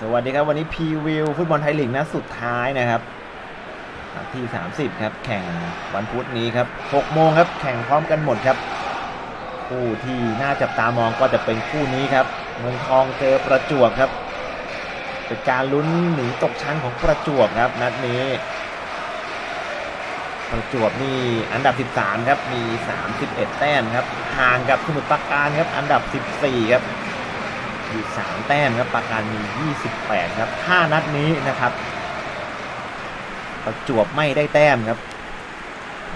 สวัสดีครับ วันนี้พรีวิวฟุตบอลไทยลีกนัดสุดท้ายนะครับที่ 30 ครับ แข่งวันพุธนี้ครับ6โมงครับ แข่งพร้อมกันหมดครับ คู่ที่น่าจับตามองก็จะเป็นคู่นี้ครับ เมืองทองเจอประจวบครับ เป็นการลุ้นหนีตกชั้นของประจวบครับ นัดนี้ ประจวบนี่อันดับ 13 ครับ มี 31 แต้มครับ ห่างกับสมุทรปราการครับ อันดับ 14 ครับ อยู่3แต้มครับปราการมี 28 ครับ ถ้านัดนี้นะครับประจวบไม่ได้แต้มครับ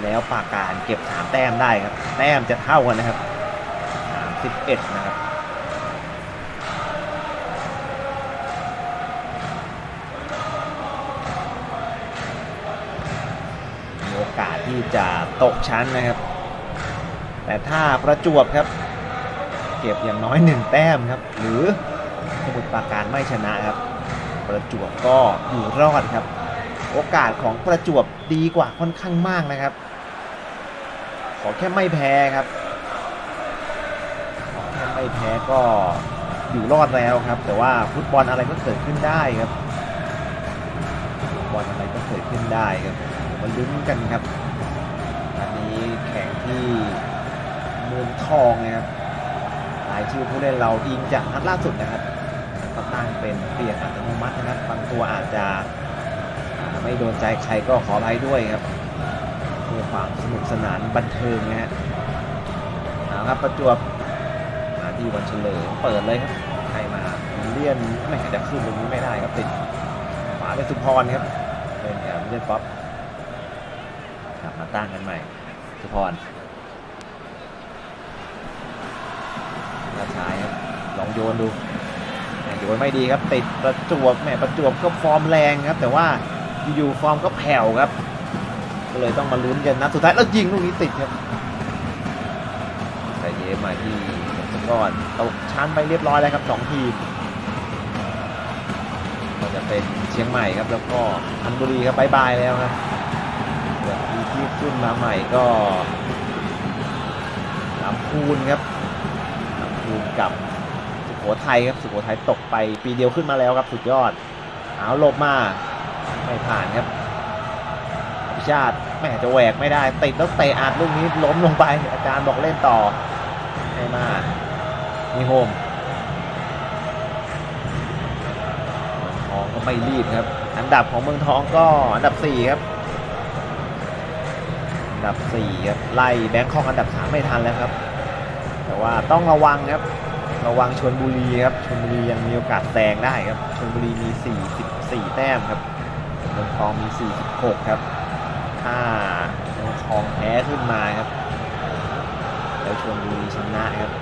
แล้วปราการเก็บ 3 แต้มได้ครับ แต้มจะเท่ากันนะครับ 31 นะครับโอกาสที่จะตกชั้นนะครับ แต่ถ้าประจวบครับ เก็บอย่างน้อยหนึ่งแต้มครับ หรือสมุทรปราการไม่ชนะครับ ประจวบก็อยู่รอดครับ โอกาสของประจวบดีกว่าค่อนข้างมากนะครับ ขอแค่ไม่แพ้ครับขอแค่ไม่แพ้ก็อยู่รอดแล้วครับ แต่ว่าฟุตบอลอะไรก็เกิดขึ้นได้ครับฟุตบอลอะไรก็เกิดขึ้นได้ครับมาลุ้นกันครับอันนี้แข่งที่เมืองทองนะครับ ชื่อผู้เล่นเราอิงจากนัดล่าสุดนะครับก็ตั้งเป็นเปลี่ยนอัตโนมัตินะครับบางตัวอาจจะไม่โดนใจใครก็ขออภัยด้วยครับเพื่อความสนุกสนานบันเทิงนะฮะเอาครับประจวบมาที่วันเฉลิมเปิดเลยครับใครมาเลี่ยนไม่จะขึ้นตรงนี้ไม่ได้ครับติดขวาเป็นสุพรครับเป็นแถวเลี่ยนป๊อปกลับมาตั้งกันใหม่สุพร กระชายครับลอง โยนดูโยนไม่ดีครับติดประจวบแหมประจวบก็ฟอร์มแรงครับ แต่ว่าอยู่ๆฟอร์มก็แผ่วครับ ก็เลยต้องมาลุ้นกันนัดสุดท้ายแล้วยิงลูกนี้ติดครับใส่เยมาที่สกอนตกชั้นไปเรียบร้อยแล้วครับสองทีมก็จะเป็นเชียงใหม่ครับ แล้วก็พันบุรีครับบายบายแล้วครับส่วนทีมที่ขึ้นมาใหม่ก็ลำพูนครับทีมกับ ทัยครับสุโขทัยตกไปปีเดียวขึ้นมาแล้วครับสุดยอดเอาหลบมาไม่ผ่านครับอภิชาติแม่จะแหวกไม่ได้ติดแล้วเตะอัดลูกนี้ล้มลงไป อาจารย์บอกเล่นต่อให้มามีโฮมเมืองทองก็ไม่รีบครับ อันดับของเมืองทองก็อันดับ 4 ครับ อันดับ4ครับไล่แบงคอกอันดับ 3 ไม่ทันแล้วครับ แต่ว่าต้องระวังครับ ระวังชนบุรีครับชนบุรียังมีโอกาสแซงได้ครับชนบุรีมี 44 แต้มครับเมืองทองมี 46 ครับ ถ้าเมืองทองแพ้ขึ้นมาครับ แล้วชนบุรีชนะครับ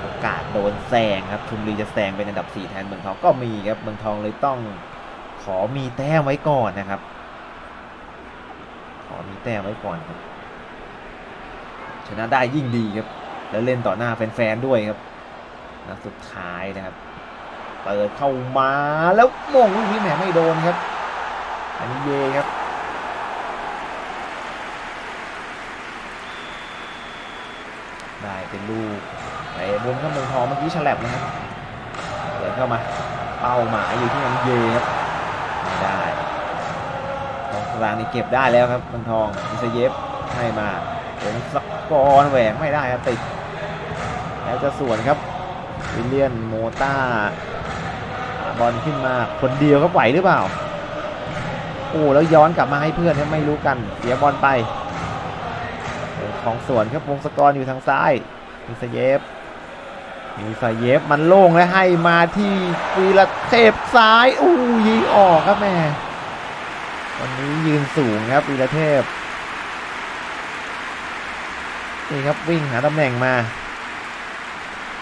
โอกาสโดนแซงครับชลบุรีจะแซงเป็นอันดับ 4 แทนเมืองทองก็มีครับเมืองทองเลยต้องขอมีแต้มไว้ก่อนนะครับ ขอมีแต้มไว้ก่อนครับชนะได้ยิ่งดีครับ แล้วเล่นต่อหน้าแฟนๆด้วยครับ นัดสุดท้ายนะครับเปิดเข้ามาแล้วมงลูกนี้แหมไม่โดนครับ อันนี้เยครับได้เป็นลูกไอ้บนข้างเมืองทองเมื่อกี้ฉลับนะครับเปิดเข้ามาเป้าหมายอยู่ที่อันเยครับไม่ได้ตรงกลางนี่เก็บได้แล้วครับเมืองทองอิสเยฟให้มาเป็นสกอร์แหวกไม่ได้ครับติดแล้วจะส่วนครับ วิลเลียนโมต้าบอลขึ้นมาคนเดียวก็ไหวหรือเปล่า โอ้แล้วย้อนกลับมาให้เพื่อนไม่รู้กันเสียบอลไปอของสวนครับวงศกรอยู่ทางซ้ายมีสเยฟมีสเยฟมันโล่งและให้มาที่วีระเทพซ้ายอู้ยิงออกครับแม่วันนี้ยืนสูงครับวีระเทพนี่ครับวิ่งหาตำแหน่งมา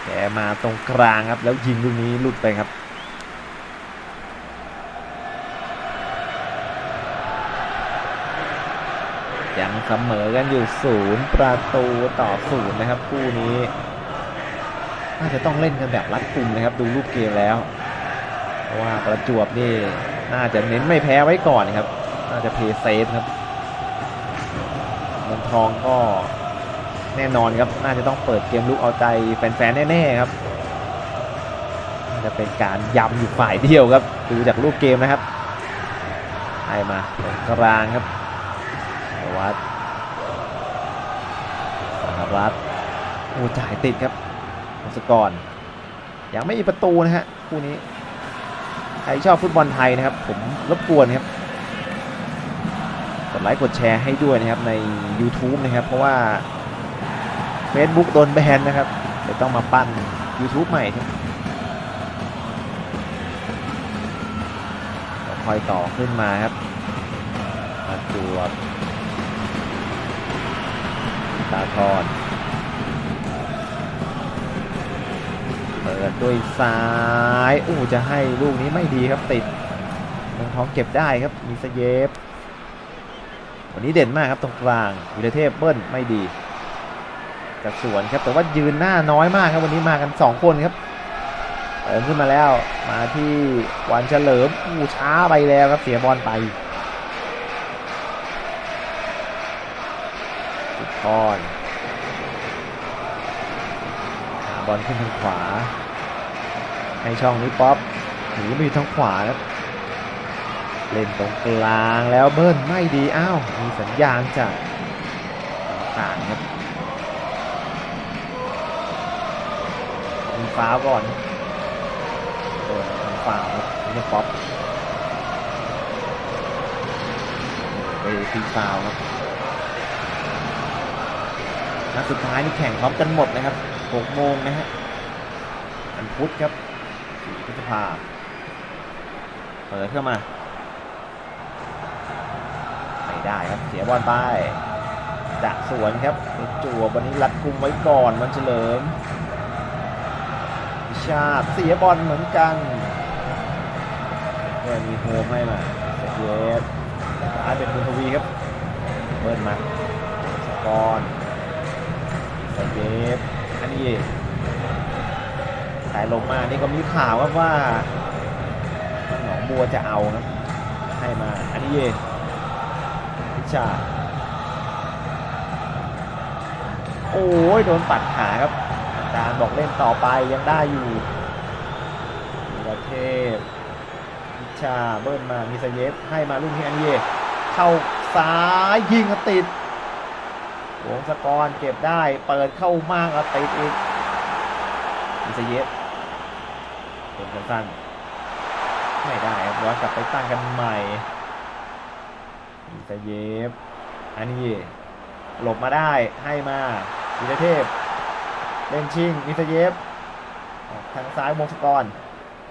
แกมาตรงกลางครับ แล้วยิงลูกนี้หลุดไปครับ ยังเสมอกันอยู่ศูนย์ประตูต่อศูนย์นะครับ คู่นี้น่าจะต้องเล่นกันแบบรัดกุมนะครับ ดูรูปเกมแล้ว เพราะว่าประจวบนี่น่าจะเน้นไม่แพ้ไว้ก่อนครับ น่าจะเพย์เซฟครับเมืองทองก็ แน่นอนครับ น่าจะต้องเปิดเกมลุกเอาใจแฟนๆแน่ๆครับ จะเป็นการย้ำอยู่ฝ่ายเดียวครับ ดูจากรูปเกมนะครับให้มาตรงกลางครับสารวัตสารัตโอ้จ่ายติดครับพงศกรยังไม่มีประตูนะฮะคู่นี้ ใครชอบฟุตบอลไทยนะครับ ผมรบกวนครับกดไลค์กดแชร์ให้ด้วยนะครับใน YouTube นะครับ เพราะว่า Facebook โดนแบนนะครับเดี๋ยวต้องมาปั้น YouTube ใหม่ครับคอยต่อขึ้นมาครับมาจวบตาทอนเปิดด้วยซ้ายอู้จะให้ลูกนี้ไม่ดีครับติดเมืองท้องเก็บได้ครับมีสเยฟวันนี้เด่นมากครับตรงกลางวิรเทพเบิ้ลไม่ดี กระสวนครับแต่ว่ายืนหน้าน้อยมากครับวันนี้มากัน 2 คนครับเติมขึ้นมาแล้วมาที่วันเฉลิมอู้ช้าไปแล้วครับเสียบอลไปสุดทอนบอลขึ้นทางขวา ให้ช่องนี้ป๊อปหนีมาอยู่ทางขวาครับเล่นตรงกลางแล้วเบิ้ลไม่ดีอ้าวมีสัญญาณจาก ฟ้าวก่อนโดนทางฟ้าวนี่ป๊อปไปตีฟาวครับนัดสุดท้ายนี่แข่งพร้อมกันหมดนะครับ6โมงนะฮะอันพุธครับ4พฤษภาเปิดเข้ามาไม่ได้ครับเสียบอลไปจะสวนครับจั่ววันนี้รัดกุมไว้ก่อนวันเฉลิม ชาติเสียบอลเหมือนกันเพื่มีโฮมให้มาเสเยสอาร์เป็นคุณทวีครับเบิร์นมาสกอนเสเยสอันนี้แต่ลงมานี่ก็มีข่าวครับว่าหนองบัวจะเอาครับให้มาอันนี้พิชาโอ้ยโดนปัดขาครับ อาจารบอกเล่นต่อไปยังได้อยู่ประเทศพิชาเบิ้ลมามีสเยฟให้มาลูกนี้อันเย่เข้าซ้ายยิงติดวงสกอรเก็บได้เปิดเข้ามากก็ติดอีกมีสเยฟเป็นสั้นไม่ได้ครับย้อนกลับไปตั้งกันใหม่มิสเยฟอันนี้หลบมาได้ให้มาวิรเทพ เล่นชิงมิสเยฟทางซ้ายวงศกร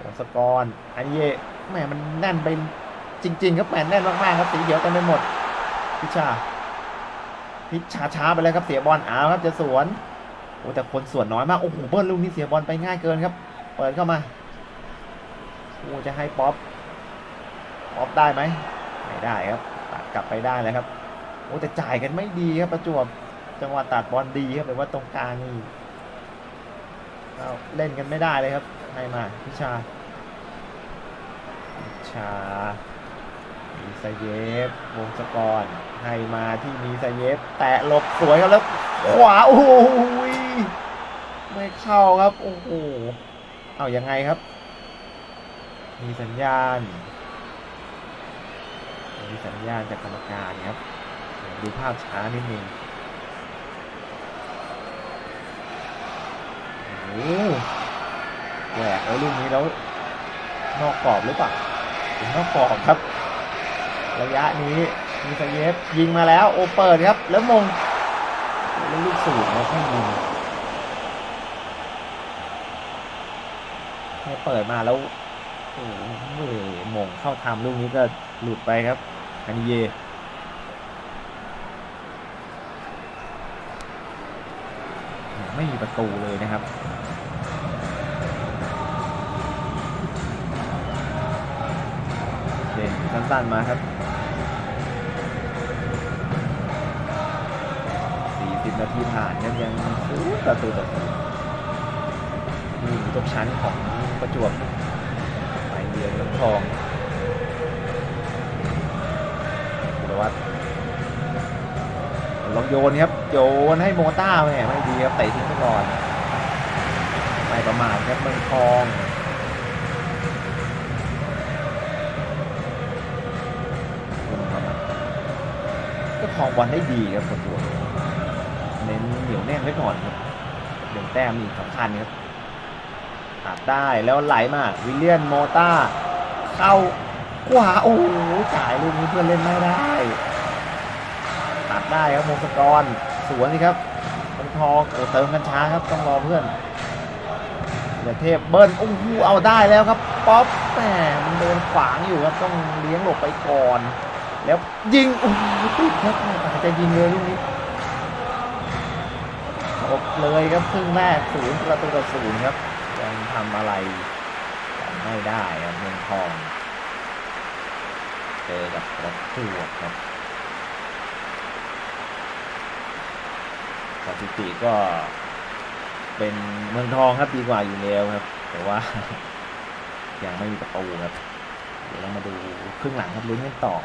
วงศกรอันนี้แหมมันแน่นไปจริง ๆ ครับแหมแน่นมากๆครับสีเขียวเต็มไปหมด พิชา พิชาช้าไปเลยครับเสียบอลอ้าวครับจะสวนโอ้แต่คนสวนน้อยมากโอ้โหเบิ้ลลูกนี้เสียบอลไปง่ายเกินครับเปิดเข้ามาโอ้จะให้ป๊อปป๊อปได้ไหมไม่ได้ครับตัดกลับไปได้เลยครับโอ้แต่จ่ายกันไม่ดีครับประจวบจังหวะตัดบอลดีครับแต่ว่าตรงกลางนี่ เอาเล่นกันไม่ได้เลยครับให้มาพิชาพิชามีไซเยฟวงศกรให้มาที่มีไซเยฟแตะหลบสวยครับแล้วขวาโอ้ยไม่เข้าครับโอ้โหเอายังไงครับ มีสัญญาณ มีสัญญาณจากกรรมการครับดูภาพช้านิดนึงโอ้โห แหวกแล้วลูกนี้แล้วนอกกรอบหรือเปล่าถึงนอกกรอบครับ ระยะนี้มีสเยฟยิงมาแล้ว โอเปิดครับ แล้วมงแล้วลูกสูงแล้วไม่ยิงให้เปิดมาแล้วโอ้โหมงเข้าทำลูกนี้ก็หลุดไปครับอันนี้เยไม่มีประตูเลยนะครับ สั้นมาครับ40นาทีผ่านยังยังฟูประตูต่อศูนย์นี่ตกชั้นของประจวบไปเยือนน้ำทองกุลวัฒน์ลองโยนครับ โยนให้โมต้าแม่ไม่ดีครับเตะทิ้งก่อนไม่ประมาทครับเมืองทอง ครองบอลได้ดีครับประจวบเน้นเหนียวแน่นไว้ก่อนครับหนึ่งแต้มนี่สำคัญครับตัดได้แล้วไหลมาวิลเลียนโมต้า เข้าขวาโอ้โหจ่ายลูกนี้เพื่อนเล่นไม่ได้ตัดได้ครับมงคลกรสวนสิครับทองทองเติมกันช้าครับต้องรอเพื่อนเดชเทพเบิ้ลโอ้โหเอาได้แล้วครับ ป๊อปแหมมันโดนขวางอยู่ครับต้องเลี้ยงหลบไปก่อน แล้วยิงโอ้โหติดครับอาจจะยิงเลยลูกนี้จบเลยครับครึ่งแรกศูนย์ประตูต่อศูนย์ครับยังทำอะไรกันไม่ได้ครับเมืองทอง เจอกับประจวบครับสถิติก็เป็นเมืองทองครับดีกว่าอยู่แล้วครับ แต่ว่ายังไม่มีประตูครับเดี๋ยวเรามาดูครึ่งหลังครับลุ้นกันต่อ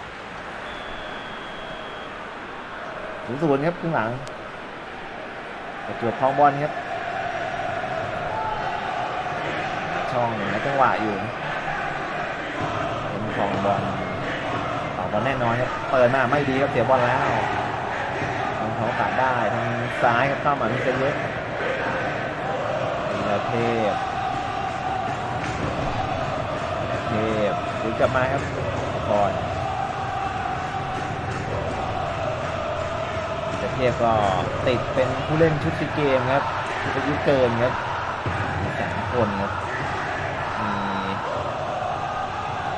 ศูนย์ศูนย์ครับครึ่งหลังประจวบทองบอลครับ ช่องและจังหวะอยู่เป็นทองบอลต่อบอลแน่นอนครับ เปิดมาไม่ดีครับเสียบอลแล้วทองทองตัดได้ทางซ้ายครับเข้ามามิเซเยสวีเทพวีระเทพถึงกลับมาครับก่อน เทพก็ติดเป็นผู้เล่นชุดซีเกมครับชุดอายุเกินครับสามคนครับมี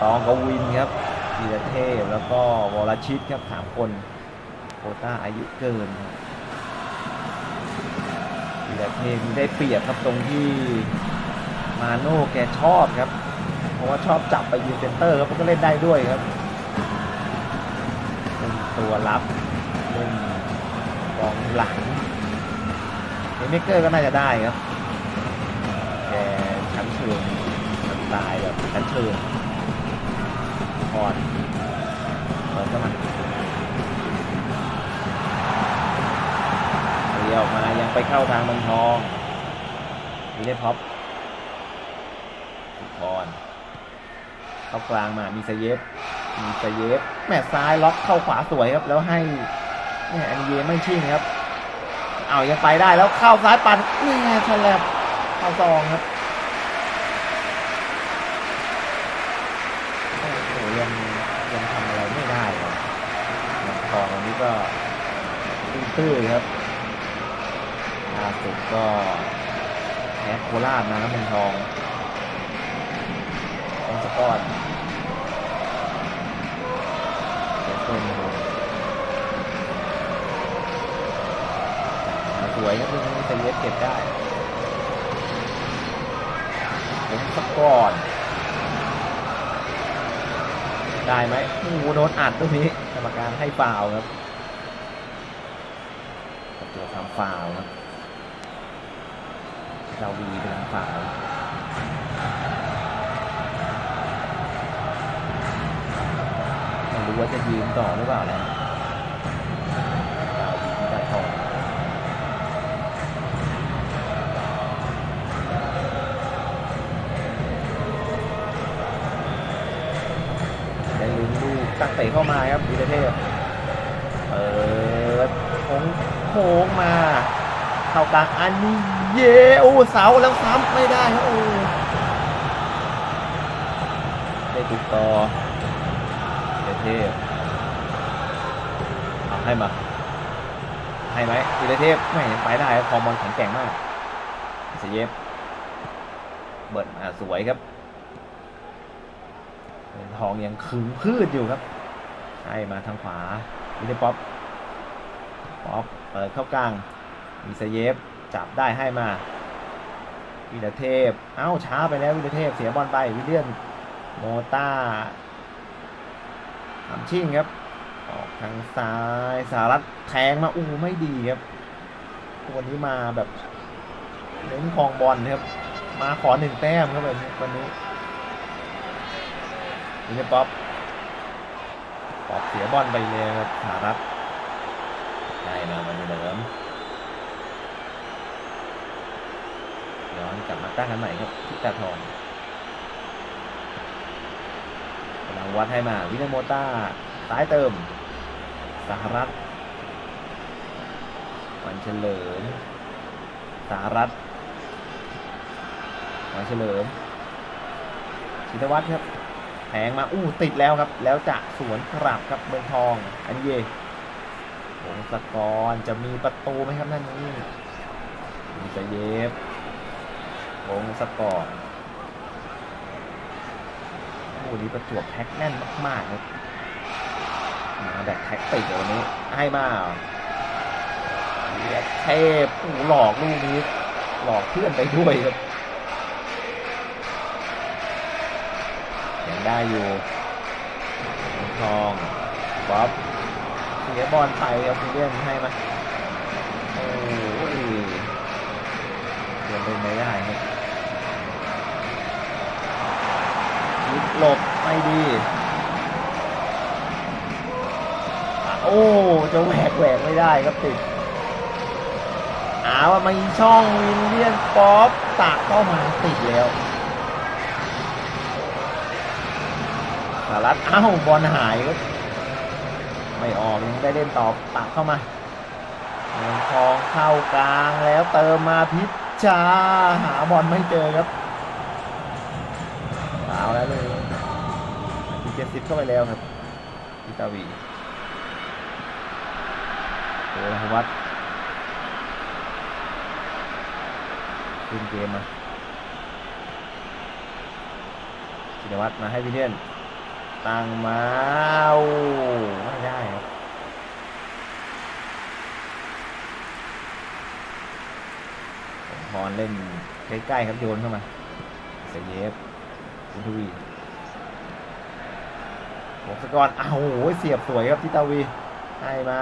ตองกวินครับธีรเทพแล้วก็วรชิตครับสามคนโควต้าอายุเกินธีรเทพได้เปรียบครับตรงที่มาโน่แกชอบครับ เพราะว่าชอบจับไปยืนเซนเตอร์ครับมันก็เล่นได้ด้วยครับเล่นตัวรับเล่น หลังเอเมเกอร์ก็น่าจะได้ครับแกชั้นเชิงสไตล์แบบชั้นเชิงพอดเปิดเข้ามาเรียวมายังไปเข้าทางเมืองทองมีได้พ็อปพรเข้ากลางมา มีสเยฟ มีสเยฟ แม่ซ้ายล็อกเข้าขวาสวยครับ แล้วให้แม่อันเยไม่ชิ่งครับ เอายังไปได้แล้วเข้าซ้ายปันนี่ไงฉลับเข้าซองครับโอ้โหยังยังทำอะไรไม่ได้เลยเมืององวันนี้ก็ตื้อครับล่าสุดก็แพ้โคราชมาครับเมืองทองต้องสปอร์ วยครับเรื่องนี้เซเยสเก็บได้ผมสปอร์ได้ไหมโอ้โหโดนอัดตรงนี้กรรมการให้ฟาวครับตัวทำฟาวล์ครับเจ้าวีเป็นทำฟาวไม่รู้ว่าจะยืนต่อหรือเปล่านะ ตั้งเตะเข้ามาครับวีรเทพเปิดโค้งโค้งมา เข้ากลางอันนี้เยโอ้เสาแล้วซ้ำไม่ได้ครับโอ้ได้ติดต่อวีรเทพเอาให้มา ให้ไหมวีรเทพไม่ยังไปได้ครับคอมบอลแข็งแกร่งมากเสยเยฟเบิร์ดมาสวยครับ เหรียญทองยังขึงพืชอยู่ครับให้มาทางขวาวิลป๊อปป๊อปเปิดเข้ากลางมีสเยฟจับได้ให้มาวิลเทพ เอ้าช้าไปแล้ววิลเทพเสียบอลไปวิเลียนโมต้าทำชิ่งครับ ออกทางซ้ายสารัตแทงมาอู้ไม่ดีครับวันนี้มาแบบเน้นครองบอลครับ มาขอหนึ่งแต้มครับแบบนี้วั นนี้นี่ป๊อปป๊อปเสียบอลไปเลยครับสารัตได้มามันเหลิมย้อนกลับมาตั้งกันใหม่ครับพิกาทองกำลังวัดให้มาวินาโมต้าซ้ายเติมสหรัฐวันเฉลิมสารัตน์วันเฉลิมชินวัตรครับ แทงมาอู้ติดแล้วครับ แล้วจะสวนกลับครับเมืองทองอันเย่วงศกรจะมีประตูไหมครับนั่นนี่มีสเยฟวงศกรโอ้นี่ประจวบแพ็กแน่นมากๆครับมาแบบแท็กติกเลยวันนี้ให้มาเลียเทพโอ้หลอกลูกนี้หลอกเพื่อนไปด้วยครับ ได้อยู่ทองบ๊อบเสียบอลไปเอาพีเลียนให้มาโอ้ยเดินเป็นไม่ได้ครับยิบหลบไม่ดี โอ้จะแหวกแหวกไม่ได้ครับติดอ้าวมาอีช่องวินเลียนป๊อปตักเข้ามาติดแล้ว สารัตอ้าบอลหายก็ไม่ออกยังได้เล่นต่อตักเข้ามาเมืองทองเข้ากลางแล้วเติมมาพิชชาหาบอลไม่เจอครับฟาแล้วเลยทีเจ็ดสิบเข้าไปแล้วครับพิตาวีโอ้ยวัดขึ้นเกมมาชินวัตรมาให้วิลเลียน ตั้งมาไม่ได้ครับพรเล่นใกล้ๆครับโยนเข้ามาเสยเยฟคุณทวีวงศกรอ้าวโหเสียบสวยครับทิตาวี ให้มา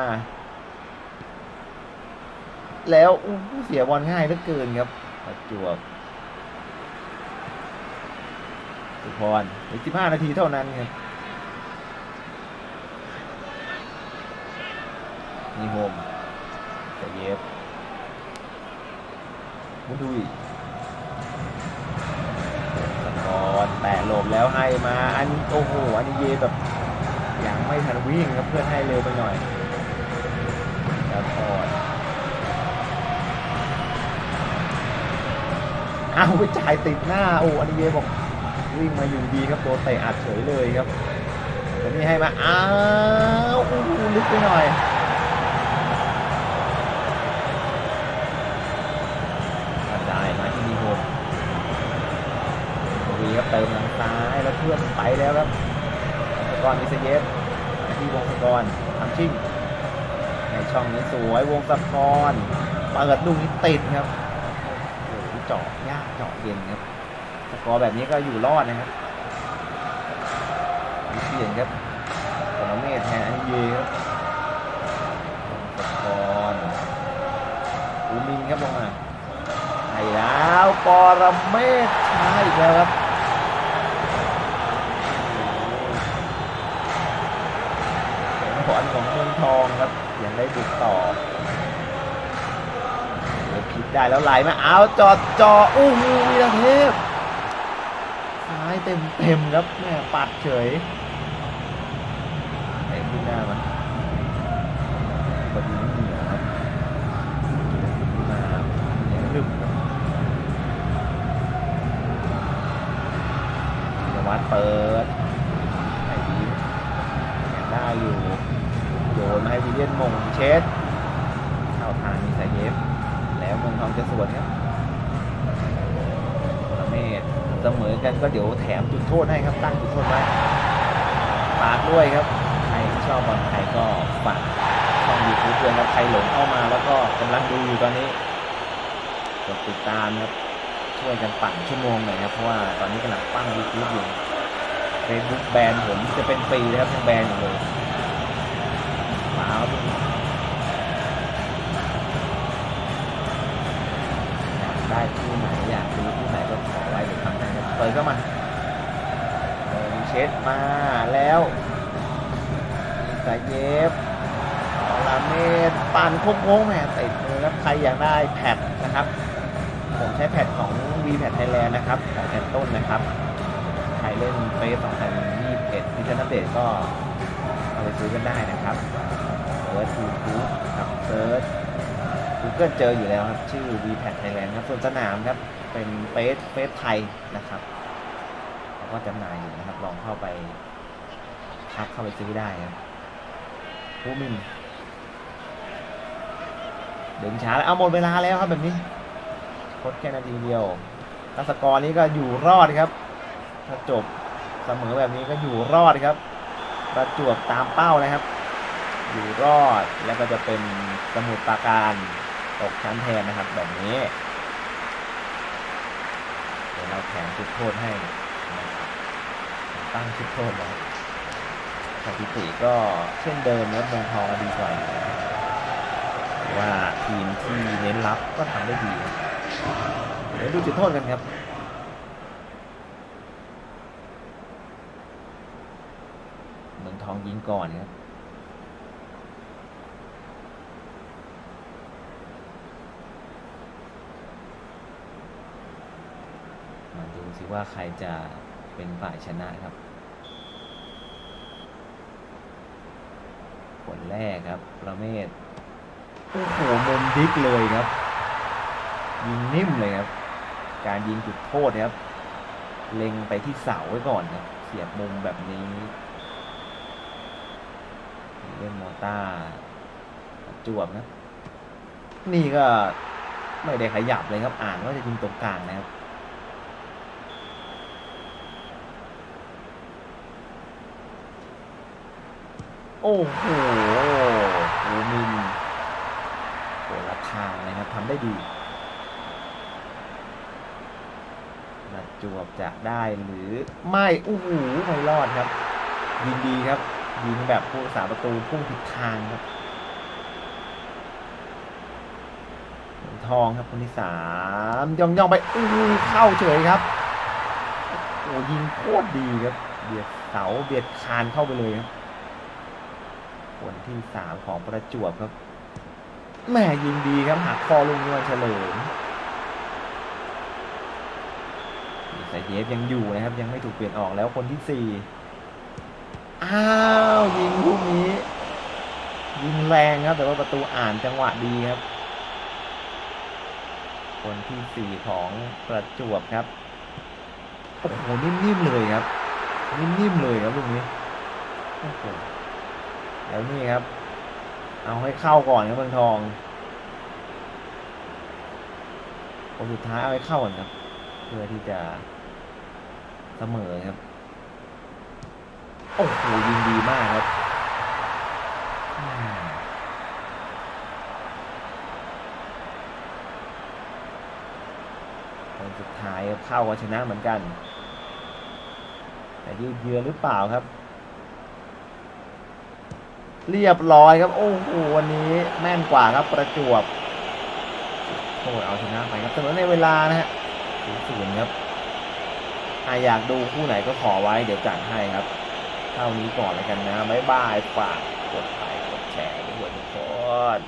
แล้วอู้เสียบอลง่ายเหลือเกินครับประจวบสุพรอีก15 นาทีเท่านั้นครับ มีโฮมแต่เย็บมุนดุยสกอร์แตะหลบแล้วให้มา อันนี้โอ้โห อันนี้เยแบบยังไม่ทันวิ่งครับเพื่อนให้เร็วไปหน่อยแล้วพอดอ้าวไปจ่ายติดหน้า โอ้อันนี้เยบอกวิ่งมาอยู่ดีครับโดนเตะอัดเฉยเลยครับแล้วนี่ให้มา อ้าวโอ้ลึกไปหน่อย กระจายมาที่มีโฮมวีครับเติมทางซ้ายแล้วเพื่อนไปแล้วครับวงศกรมิสเยฟที่วงศกรทำชิ่งในช่องนี้สวยวงศกรเปิดลูกนี้ติดครับโอ้โหเจาะยากเจาะเย็นครับสกอร์แบบนี้ก็อยู่รอดนะครับมีเชียนครับปรเมศแทนอันเยครับวงศกรอูมินครับลงมาใช่แล้วปอรเมศชาอีกแล้วครับผลผลของเมือง ทองครับ ยังได้บุกต่อเดี๋ยวคิดได้แล้วไหลมาเอาจอดจอโอ้โหวีระเทพซ้ายเต็มเต็มครับแม่ปัดเฉยเตะขึ้นหน้ามาพอดีเหนือครับขึ้นมาเหนียวหนึบครับ นวัดเปิดไอ้ดียังได้อยู่ โยนมาให้วิลเลียนมงเช็ดเข้าทางมีสายเย็บ แล้วเมืองทองจะสวนครับประเมศเสมอกันก็เดี๋ยวแถมจุดโทษให้ครับ ตั้งจุดโทษไว้ฝากด้วยครับ ใครที่ชอบบอลไทยก็ฝากช่องยูทูบด้วย ครับใครหลงเข้ามาแล้วก็กำลังดูอยู่ตอนนี้กดติดตามครับช่วยกันปั่นชั่วโมงหน่อยครับเพราะว่าตอนนี้กำลังปั้งยูทูบอยู่ Facebook แบนผมจะเป็นปีแล้วครับยังแบนเลยมาครับอยากได้ที่ไหนอยากดูที่ไหนก็ขอไว้เดี๋ยวทำให้ครับเปิดเข้ามาเปิดเช็ดมาแล้วใสายเย็บ เมดปั่นโค้งๆแหมติดมือครับใครอยากได้แพดนะครับ ผมใช้แพดของ v p a d Thailand นะครับของแอนต้นนะครับ ใครเล่นเฟซ2021ที่จะนับเดตก็เอาไปซื้อกันได้นะครับเซิร์ช YouTube ครับเซิร์ช Google เจออยู่แล้วครับ ชื่อ v p a d Thailand ครับส่วนสนามครับ เป็นเฟสเฟสไทยนะครับเขาก็จำหน่ายอยู่นะครับ ลองเข้าไปทักเข้าไปซื้อได้ครับผู้มิน ดึงช้าแล้วเอาหมดเวลาแล้วครับแบบนี้คดแค่นาทีเดียวถ้าสกอร์นี้ก็อยู่รอดครับ ถ้าจบเสมอแบบนี้ก็อยู่รอดครับ ประจวบตามเป้านะครับ อยู่รอดแล้วก็จะเป็นสมุทรปราการตกชั้นแทนนะครับ แบบนี้ เดี๋ยวเราแถมจุดโทษให้ตั้งจุดโทษไว้สถิติก็เช่นเดิมนะเมืองทองดีกว่า ว่าทีมที่เน้นรับก็ทำได้ดีเดี๋ยวดูจุดโทษกันครับเมืองทองยิงก่อนครับมาดูสิว่าใครจะเป็นฝ่ายชนะครับ คนแรกครับ ประเมศ โอ้โหมุมดิกเลยครับ ยิงนิ่มเลยครับ การยิงจุดโทษครับ เล็งไปที่เสาไว้ก่อนครับ เสียบมุมแบบนี้ เล่นมอต้าจวบครับนี่ก็ไม่ได้ขยับเลยครับ อ่านว่าจะยิงตรงกลางนะครับโอ้โหอูมิน ทางนะครับทำได้ดีประจวบจะได้หรือไม่โอ้โหไม่รอดครับ ยิงดีครับยิงแบบผู้รักษาประตูพุ่งผิดทางครับทองครับคนที่สามย่องย่องไปอู้หูเข้าเฉยครับโอ้ยิงโคตรดีครับเบียดเสาเบียดคานเข้าไปเลยครับคนที่สามของประจวบครับ แหม่ยิงดีครับหักคอลุงนวลเฉลิมสายเยฟยังอยู่นะครับ ยังไม่ถูกเปลี่ยนออกแล้วคนที่สี่อ้าวยิงลูกนี้ ยิงแรงครับ แต่ว่าประตูอ่านจังหวะดีครับ คนที่สี่ของประจวบครับโอ้โหนิ่มๆเลยครับ นิ่มๆเลยครับลูกนี้โอ้โหแล้วนี่ครับ เอาให้เข้าก่อนครับเมืองทองคนสุดท้ายเอาให้เข้าก่อนครับ เพื่อที่จะเสมอครับ โอ้โหยิงดีมากครับคนสุดท้ายเข้าก็ชนะเหมือนกัน แต่ยืดเยื้อหรือเปล่าครับ เรียบร้อยครับ โอ้โหวันนี้แม่นกว่าครับประจวบโอ้เอาชนะไปครับเสมอในเวลานะฮะศูนย์ศูนย์ครับอะอยากดูคู่ไหนก็ขอไว้เดี๋ยวจัดให้ครับ เท่านี้ก่อนแล้วกันนะบ๊ายบายฝากกดไลค์กดแชร์ด้วยทุกคน